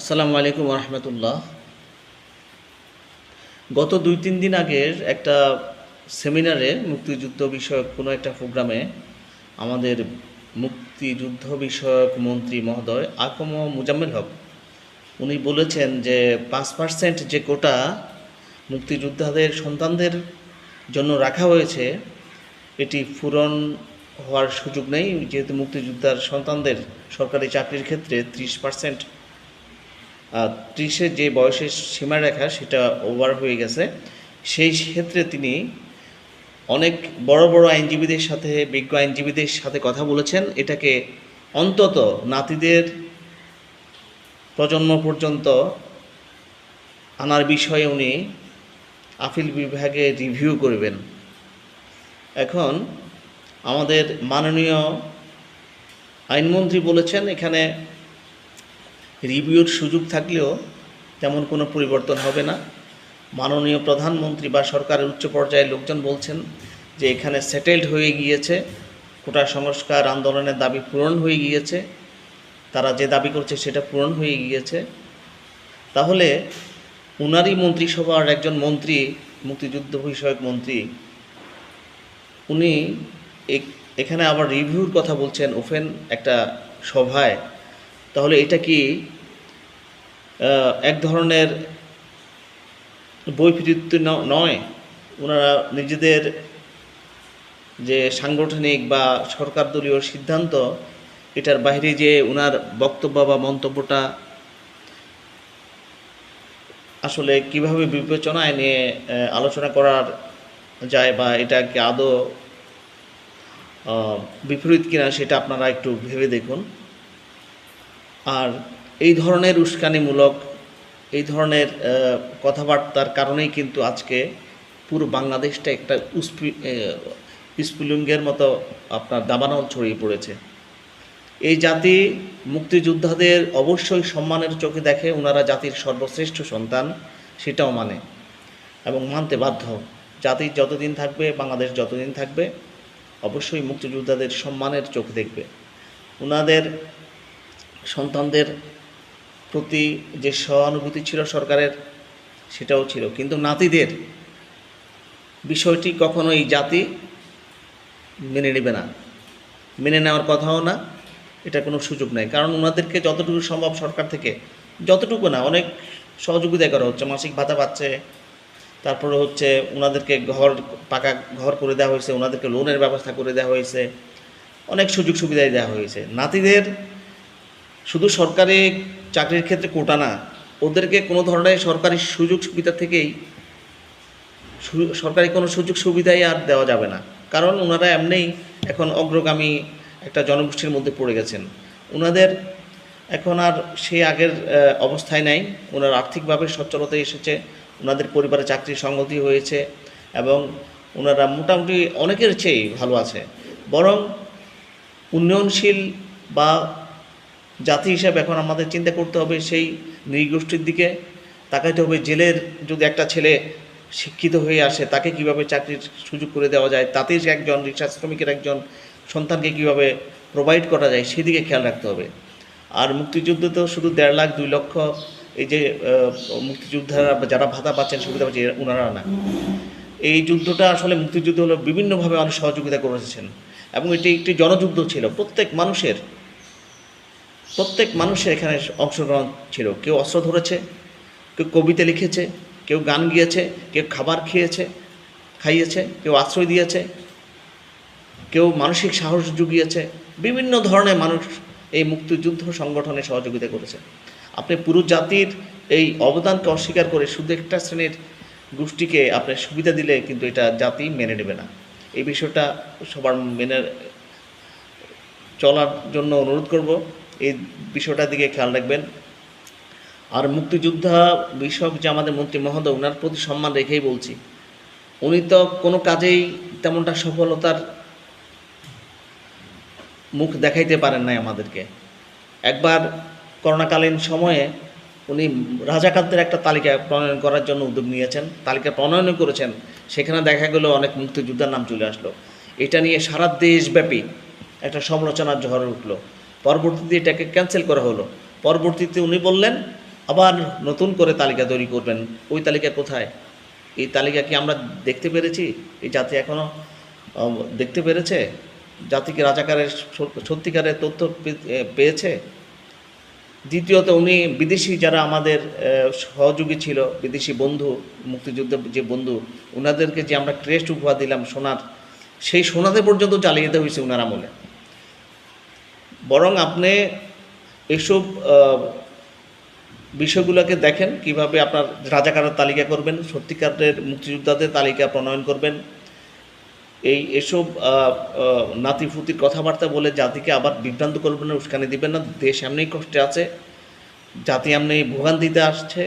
আসসালামু আলাইকুম রহমতুল্লাহ গত দুই, তিন দিন আগের একটা সেমিনারে মুক্তিযুদ্ধ বিষয়ক কোনো একটা প্রোগ্রামে আমাদের মুক্তিযুদ্ধ বিষয়ক মন্ত্রী মহোদয় আকম মুজাম্মেল হক, উনি বলেছেন যে পাঁচ পার্সেন্ট যে কোটা মুক্তিযোদ্ধাদের সন্তানদের জন্য রাখা হয়েছে, এটি পূরণ হওয়ার সুযোগ নেই। যেহেতু মুক্তিযোদ্ধার সন্তানদের সরকারি চাকরির ক্ষেত্রে ত্রিশ পার্সেন্ট ত্রিশের যে বয়সের সীমারেখা সেটা ওভার হয়ে গেছে। সেই ক্ষেত্রে তিনি অনেক বড় বড় আইনজীবীদের সাথে, বিজ্ঞ আইনজীবীদের সাথে কথা বলেছেন। এটাকে অন্তত নাতিদের প্রজন্ম পর্যন্ত আনার বিষয়ে উনি আপিল বিভাগে রিভিউ করবেন। এখন আমাদের মাননীয় আইনমন্ত্রী বলেছেন, এখানে রিভিউর সুযোগ থাকলেও তেমন কোনো পরিবর্তন হবে না। মাননীয় প্রধানমন্ত্রী বা সরকারের উচ্চ পর্যায়ের লোকজন বলছেন যে এখানে সেটেলড হয়ে গিয়েছে, কোটা সংস্কার আন্দোলনের দাবি পূরণ হয়ে গিয়েছে, তারা যে দাবি করছে সেটা পূরণ হয়ে গিয়েছে। তাহলে উনারই মন্ত্রিসভার একজন মন্ত্রী, মুক্তিযুদ্ধ বিষয়ক মন্ত্রী, উনি এখানে আবার রিভিউর কথা বলছেন ওপেন একটা সভায়। তাহলে এটা কি এক ধরনের বৈপরীত্য নয়? ওনারা নিজেদের যে সাংগঠনিক বা সরকার দলীয় সিদ্ধান্ত, এটার বাইরে যে ওনার বক্তব্য বা মন্তব্যটা আসলে কীভাবে বিবেচনায় নিয়ে আলোচনা করার যায় বা এটা কি আদৌ বিপরীত কিনা সেটা আপনারা একটু ভেবে দেখুন। আর এই ধরনের উস্কানিমূলক এই ধরনের কথাবার্তার কারণেই কিন্তু আজকে পুরো বাংলাদেশটা একটা আহ, মতো আপনার দাবানল ছড়িয়ে পড়েছে। এই জাতি মুক্তিযোদ্ধাদের অবশ্যই সম্মানের চোখে দেখে ওনারা জাতির সর্বশ্রেষ্ঠ সন্তান সেটাও মানে এবং মানতে বাধ্য। জাতি যতদিন থাকবে বাংলাদেশ যতদিন থাকবে অবশ্যই মুক্তিযোদ্ধাদের সম্মানের চোখ দেখবে। ওনাদের সন্তানদের প্রতি যে সহানুভূতি ছিল সরকারের, সেটাও ছিল। কিন্তু নাতিদের বিষয়টি কখনো এই জাতি মেনে নেবে না। মেনে নেওয়ার কথাও না, এটা কোনো সুযোগ নেই। কারণ ওনাদেরকে যতটুকু সম্ভব সরকার থেকে, যতটুকু না, অনেক সহযোগিতা করা হচ্ছে। মাসিক ভাতা পাচ্ছে, তারপরে হচ্ছে ওনাদেরকে ঘর, পাকা ঘর করে দেওয়া হয়েছে, ওনাদেরকে লোনের ব্যবস্থা করে দেওয়া হয়েছে, অনেক সুযোগ সুবিধাই দেওয়া হয়েছে। নাতিদের শুধু সরকারি চাকরির ক্ষেত্রে কোটা না, ওদেরকে কোনো ধরনের সরকারি সুযোগ সুবিধা থেকেই সরকারি কোনো সুযোগ সুবিধাই আর দেওয়া যাবে না। কারণ ওনারা এমনিই এখন অগ্রগামী একটা জনগোষ্ঠীর মধ্যে পড়ে গেছেন। ওনাদের এখন আর সেই আগের অবস্থায় নাই। ওনার আর্থিকভাবে সচ্ছলতা এসেছে, ওনাদের পরিবারে চাকরির সংগতি হয়েছে এবং ওনারা মোটামুটি অনেকের চেয়েই ভালো আছে। বরং উন্নয়নশীল বা জাতি হিসাবে এখন আমাদের চিন্তা করতে হবে সেই নৃগোষ্ঠীর দিকে। তাকাইতে হবে জেলের যদি একটা ছেলে শিক্ষিত হয়ে আসে, তাকে কীভাবে চাকরির সুযোগ করে দেওয়া যায়? তাতে একজন রিক্সা শ্রমিকের একজন সন্তানকে কীভাবে প্রোভাইড করা যায়, সেদিকে খেয়াল রাখতে হবে। আর মুক্তিযুদ্ধ তো শুধু দেড় লাখ, দুই লক্ষ এই যে মুক্তিযোদ্ধারা যারা ভাতা পাচ্ছেন, সুবিধা পাচ্ছেন ওনারা না। এই যুদ্ধটা আসলে মুক্তিযুদ্ধ হলো বিভিন্নভাবে অনেক সহযোগিতা করেছেন। এবং এটি একটি জনযুদ্ধ ছিল। প্রত্যেক মানুষের প্রত্যেক মানুষের এখানে অংশগ্রহণ ছিল। কেউ অস্ত্র ধরেছে, কেউ কবিতা লিখেছে, কেউ গান গিয়েছে, কেউ খাবার খেয়েছে, খাইয়েছে, কেউ আশ্রয় দিয়েছে, কেউ মানসিক সাহস জুগিয়েছে। বিভিন্ন ধরনের মানুষ এই মুক্তিযুদ্ধ সংগঠনে সহযোগিতা করেছে। আপনি পুরো জাতির এই অবদানকে অস্বীকার করে শুধু একটা শ্রেণির গোষ্ঠীকে আপনি সুবিধা দিলে কিন্তু এটা জাতি মেনে নেবে না। এই বিষয়টা সবার মেনে চলার জন্য অনুরোধ করব। এই বিষয়টার দিকে খেয়াল রাখবেন। আর মুক্তিযোদ্ধা বিষয়ক যে আমাদের মন্ত্রী মহোদয় ওনার প্রতি সম্মান রেখেই বলছি, উনি তো কোনো কাজেই তেমনটা সফলতার মুখ দেখাইতে পারেন নাই আমাদেরকে। একবার করোনাকালীন সময়ে উনি রাজাকারদের একটা তালিকা প্রণয়ন করার জন্য উদ্যোগ নিয়েছেন, তালিকা প্রণয়নও করেছেন, সেখানে দেখা গেল অনেক মুক্তিযোদ্ধার নাম চলে আসলো। এটা নিয়ে সারা দেশব্যাপী একটা সমালোচনার ঝড় উঠল। পরবর্তীতে এটাকে ক্যান্সেল করা হলো। পরবর্তীতে উনি বললেন, আবার নতুন করে তালিকা তৈরি করবেন। ওই তালিকা কোথায়? এই তালিকা কি আমরা দেখতে পেরেছি? এই জাতি এখনও দেখতে পেরেছে? জাতিকে রাজাকারের সত্যিকারের তথ্য পেয়েছে? দ্বিতীয়ত, উনি বিদেশি যারা আমাদের সহযোগী ছিল, বিদেশি বন্ধু মুক্তিযুদ্ধের যে বন্ধু ওনাদেরকে যে আমরা ক্রেস্ট উপহার দিলাম সোনার, সেই সোনাতে পর্যন্ত চালিয়ে যেতে হয়েছে ওনার আমলে। বরং আপনি এসব বিষয়গুলোকে দেখেন, কীভাবে আপনার রাজাকারের তালিকা করবেন, সত্যিকারের মুক্তিযোদ্ধাদের তালিকা প্রণয়ন করবেন। এই এসব নাতিফুতির কথাবার্তা বলে জাতিকে আবার বিভ্রান্ত করবেন না, উস্কানি দিবেন না। দেশ এমনিই কষ্টে আছে, জাতি এমনি ভোগান্তিতে আসছে।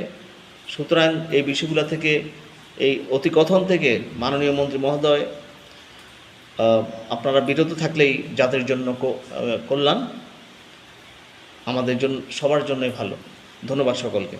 সুতরাং এই বিষয়গুলো থেকে, এই অতিকথন থেকে মাননীয় মন্ত্রী মহোদয় আপনারা বিরত থাকলেই যাদের জন্য কল্যাণ আমাদের জন্য সবার জন্যই ভালো। ধন্যবাদ সকলকে।